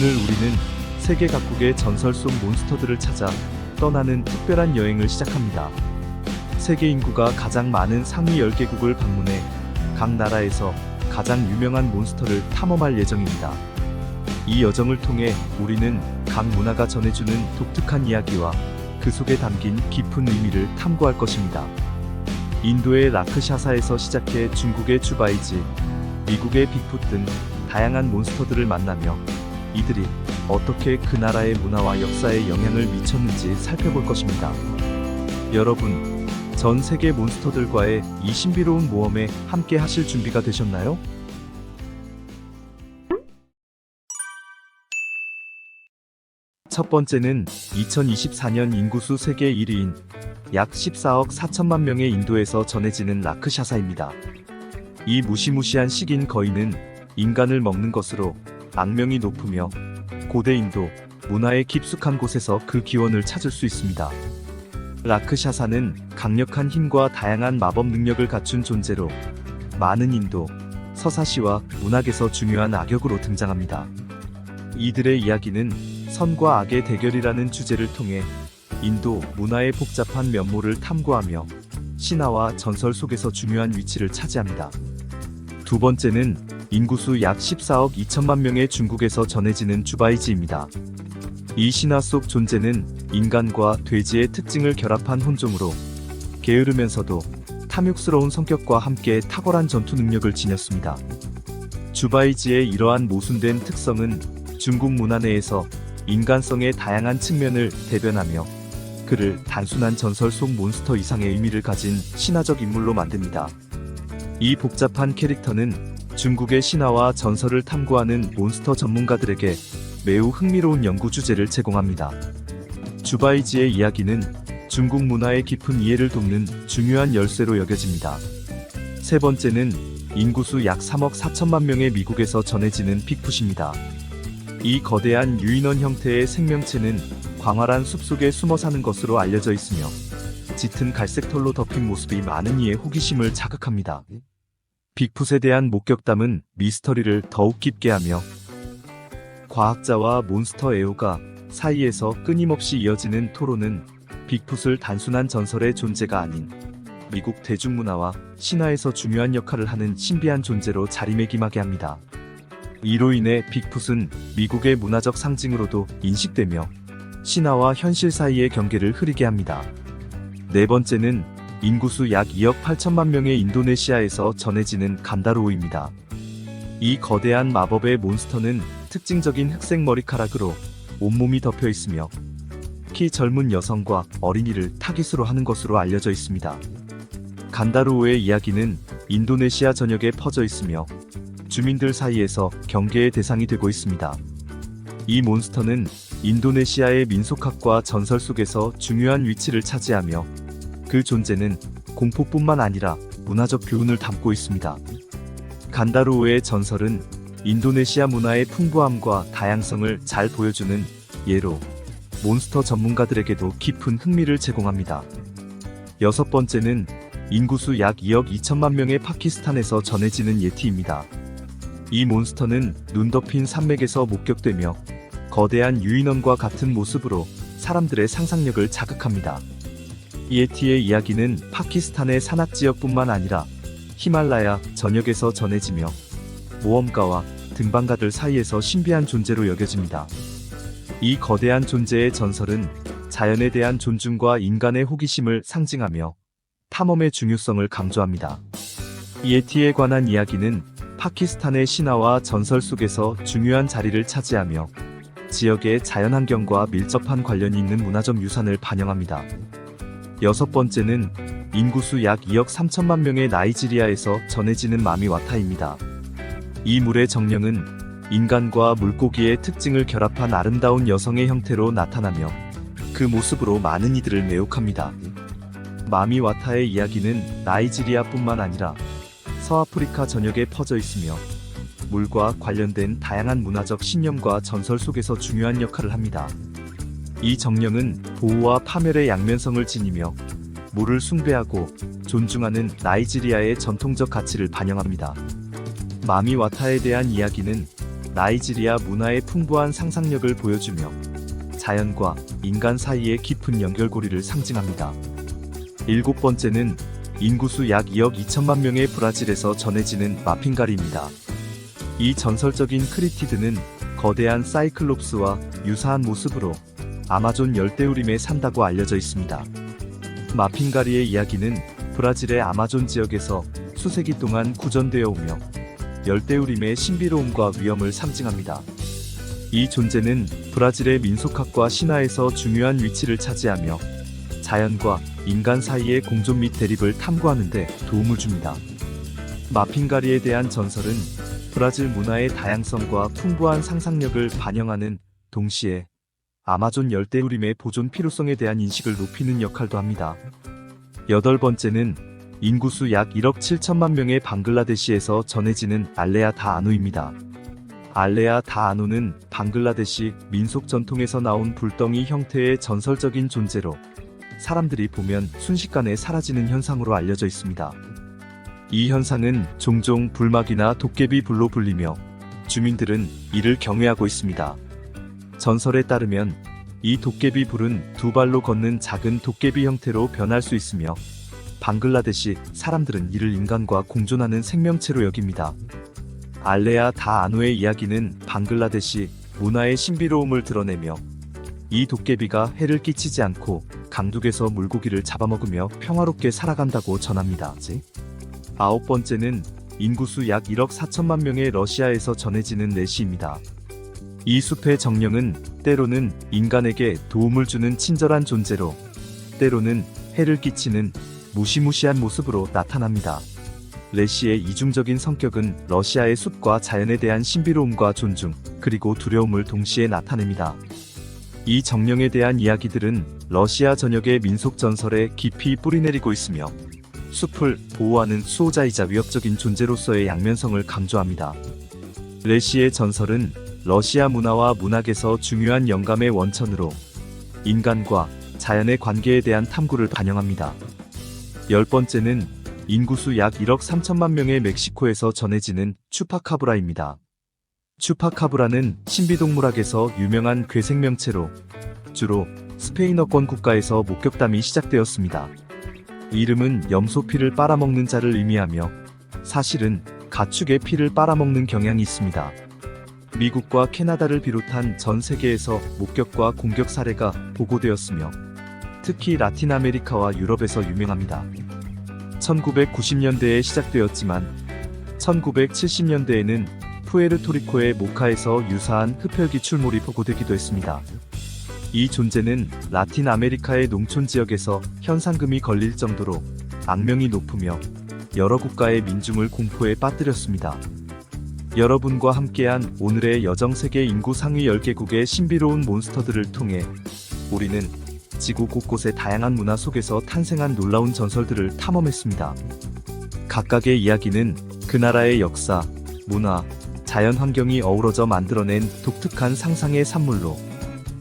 오늘 우리는 세계 각국의 전설 속 몬스터들을 찾아 떠나는 특별한 여행을 시작합니다. 세계 인구가 가장 많은 상위 10개국을 방문해 각 나라에서 가장 유명한 몬스터를 탐험할 예정입니다. 이 여정을 통해 우리는 각 문화가 전해주는 독특한 이야기와 그 속에 담긴 깊은 의미를 탐구할 것입니다. 인도의 라크샤사에서 시작해 중국의 주바이지, 미국의 빅풋 등 다양한 몬스터들을 만나며 이들이 어떻게 그 나라의 문화와 역사에 영향을 미쳤는지 살펴볼 것입니다. 여러분, 전 세계 몬스터들과의 이 신비로운 모험에 함께 하실 준비가 되셨나요? 첫 번째는 2024년 인구수 세계 1위인 약 14억 4천만 명의 인도에서 전해지는 라크샤사입니다. 이 무시무시한 식인 거인은 인간을 먹는 것으로 악명이 높으며 고대 인도 문화의 깊숙한 곳에서 그 기원을 찾을 수 있습니다. 라크샤사는 강력한 힘과 다양한 마법 능력을 갖춘 존재로 많은 인도 서사시와 문학에서 중요한 악역으로 등장합니다. 이들의 이야기는 선과 악의 대결이라는 주제를 통해 인도 문화의 복잡한 면모를 탐구하며 신화와 전설 속에서 중요한 위치를 차지합니다. 두 번째는 인구수 약 14억 2천만 명의 중국에서 전해지는 주바이지입니다. 이 신화 속 존재는 인간과 돼지의 특징을 결합한 혼종으로 게으르면서도 탐욕스러운 성격과 함께 탁월한 전투 능력을 지녔습니다. 주바이지의 이러한 모순된 특성은 중국 문화 내에서 인간성의 다양한 측면을 대변하며 그를 단순한 전설 속 몬스터 이상의 의미를 가진 신화적 인물로 만듭니다. 이 복잡한 캐릭터는 중국의 신화와 전설을 탐구하는 몬스터 전문가들에게 매우 흥미로운 연구 주제를 제공합니다. 주바이지의 이야기는 중국 문화의 깊은 이해를 돕는 중요한 열쇠로 여겨집니다. 세 번째는 인구수 약 3억 4천만 명의 미국에서 전해지는 빅풋입니다. 이 거대한 유인원 형태의 생명체는 광활한 숲속에 숨어 사는 것으로 알려져 있으며 짙은 갈색 털로 덮인 모습이 많은 이의 호기심을 자극합니다. 빅풋에 대한 목격담은 미스터리를 더욱 깊게 하며 과학자와 몬스터 에오가 사이에서 끊임없이 이어지는 토론은 빅풋을 단순한 전설의 존재가 아닌 미국 대중문화와 신화에서 중요한 역할을 하는 신비한 존재로 자리매김하게 합니다. 이로 인해 빅풋은 미국의 문화적 상징으로도 인식되며 신화와 현실 사이의 경계를 흐리게 합니다. 네 번째는 인구수 약 2억 8천만 명의 인도네시아에서 전해지는 간다로우입니다. 이 거대한 마법의 몬스터는 특징적인 흑색 머리카락으로 온몸이 덮여 있으며 키 젊은 여성과 어린이를 타깃으로 하는 것으로 알려져 있습니다. 간다로우의 이야기는 인도네시아 전역에 퍼져 있으며 주민들 사이에서 경계의 대상이 되고 있습니다. 이 몬스터는 인도네시아의 민속학과 전설 속에서 중요한 위치를 차지하며 그 존재는 공포뿐만 아니라 문화적 교훈을 담고 있습니다. 간다로우의 전설은 인도네시아 문화의 풍부함과 다양성을 잘 보여주는 예로 몬스터 전문가들에게도 깊은 흥미를 제공합니다. 여섯 번째는 인구수 약 2억 2천만 명의 파키스탄에서 전해지는 예티입니다. 이 몬스터는 눈 덮인 산맥에서 목격되며 거대한 유인원과 같은 모습으로 사람들의 상상력을 자극합니다. 예티의 이야기는 파키스탄의 산악 지역뿐만 아니라 히말라야 전역에서 전해지며 모험가와 등반가들 사이에서 신비한 존재로 여겨집니다. 이 거대한 존재의 전설은 자연에 대한 존중과 인간의 호기심을 상징하며 탐험의 중요성을 강조합니다. 예티에 관한 이야기는 파키스탄의 신화와 전설 속에서 중요한 자리를 차지하며 지역의 자연환경과 밀접한 관련이 있는 문화적 유산을 반영합니다. 여섯 번째는 인구수 약 2억 3천만 명의 나이지리아에서 전해지는 마미와타입니다. 이 물의 정령은 인간과 물고기의 특징을 결합한 아름다운 여성의 형태로 나타나며 그 모습으로 많은 이들을 매혹합니다. 마미와타의 이야기는 나이지리아뿐만 아니라 서아프리카 전역에 퍼져 있으며 물과 관련된 다양한 문화적 신념과 전설 속에서 중요한 역할을 합니다. 이 정령은 보호와 파멸의 양면성을 지니며 물을 숭배하고 존중하는 나이지리아의 전통적 가치를 반영합니다. 마미와타에 대한 이야기는 나이지리아 문화의 풍부한 상상력을 보여주며 자연과 인간 사이의 깊은 연결고리를 상징합니다. 일곱 번째는 인구수 약 2억 2천만 명의 브라질에서 전해지는 마핑가리입니다. 이 전설적인 크리티드는 거대한 사이클롭스와 유사한 모습으로 아마존 열대우림에 산다고 알려져 있습니다. 마핑가리의 이야기는 브라질의 아마존 지역에서 수세기 동안 구전되어 오며 열대우림의 신비로움과 위험을 상징합니다. 이 존재는 브라질의 민속학과 신화에서 중요한 위치를 차지하며 자연과 인간 사이의 공존 및 대립을 탐구하는 데 도움을 줍니다. 마핑가리에 대한 전설은 브라질 문화의 다양성과 풍부한 상상력을 반영하는 동시에 아마존 열대우림의 보존 필요성에 대한 인식을 높이는 역할도 합니다. 여덟 번째는 인구수 약 1억 7천만 명의 방글라데시에서 전해지는 알레아 다아누입니다. 알레아 다아누는 방글라데시 민속 전통에서 나온 불덩이 형태의 전설적인 존재로 사람들이 보면 순식간에 사라지는 현상으로 알려져 있습니다. 이 현상은 종종 불막이나 도깨비 불로 불리며 주민들은 이를 경외하고 있습니다. 전설에 따르면 이 도깨비 불은 두 발로 걷는 작은 도깨비 형태로 변할 수 있으며 방글라데시 사람들은 이를 인간과 공존하는 생명체로 여깁니다. 알레아 다아누의 이야기는 방글라데시 문화의 신비로움을 드러내며 이 도깨비가 해를 끼치지 않고 강둑에서 물고기를 잡아먹으며 평화롭게 살아간다고 전합니다. 아홉 번째는 인구수 약 1억 4천만 명의 러시아에서 전해지는 내시입니다. 이 숲의 정령은 때로는 인간에게 도움을 주는 친절한 존재로 때로는 해를 끼치는 무시무시한 모습으로 나타납니다. 레시의 이중적인 성격은 러시아의 숲과 자연에 대한 신비로움과 존중, 그리고 두려움을 동시에 나타냅니다. 이 정령에 대한 이야기들은 러시아 전역의 민속 전설에 깊이 뿌리내리고 있으며 숲을 보호하는 수호자이자 위협적인 존재로서의 양면성을 강조합니다. 레시의 전설은 러시아 문화와 문학에서 중요한 영감의 원천으로 인간과 자연의 관계에 대한 탐구를 반영합니다. 열 번째는 인구수 약 1억 3천만 명의 멕시코에서 전해지는 추파카브라입니다. 추파카브라는 신비동물학에서 유명한 괴생명체로 주로 스페인어권 국가에서 목격담이 시작되었습니다. 이름은 염소 피를 빨아먹는 자를 의미하며 사실은 가축의 피를 빨아먹는 경향이 있습니다. 미국과 캐나다를 비롯한 전 세계에서 목격과 공격 사례가 보고되었으며 특히 라틴 아메리카와 유럽에서 유명합니다. 1990년대에 시작되었지만 1970년대에는 푸에르토리코의 모카에서 유사한 흡혈귀 출몰이 보고되기도 했습니다. 이 존재는 라틴 아메리카의 농촌 지역에서 현상금이 걸릴 정도로 악명이 높으며 여러 국가의 민중을 공포에 빠뜨렸습니다. 여러분과 함께한 오늘의 여정 세계 인구 상위 10개국의 신비로운 몬스터들을 통해 우리는 지구 곳곳의 다양한 문화 속에서 탄생한 놀라운 전설들을 탐험했습니다. 각각의 이야기는 그 나라의 역사, 문화, 자연 환경이 어우러져 만들어낸 독특한 상상의 산물로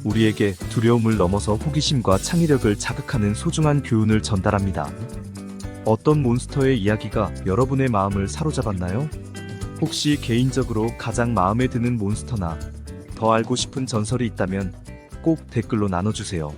우리에게 두려움을 넘어서 호기심과 창의력을 자극하는 소중한 교훈을 전달합니다. 어떤 몬스터의 이야기가 여러분의 마음을 사로잡았나요? 혹시 개인적으로 가장 마음에 드는 몬스터나 더 알고 싶은 전설이 있다면 꼭 댓글로 나눠주세요.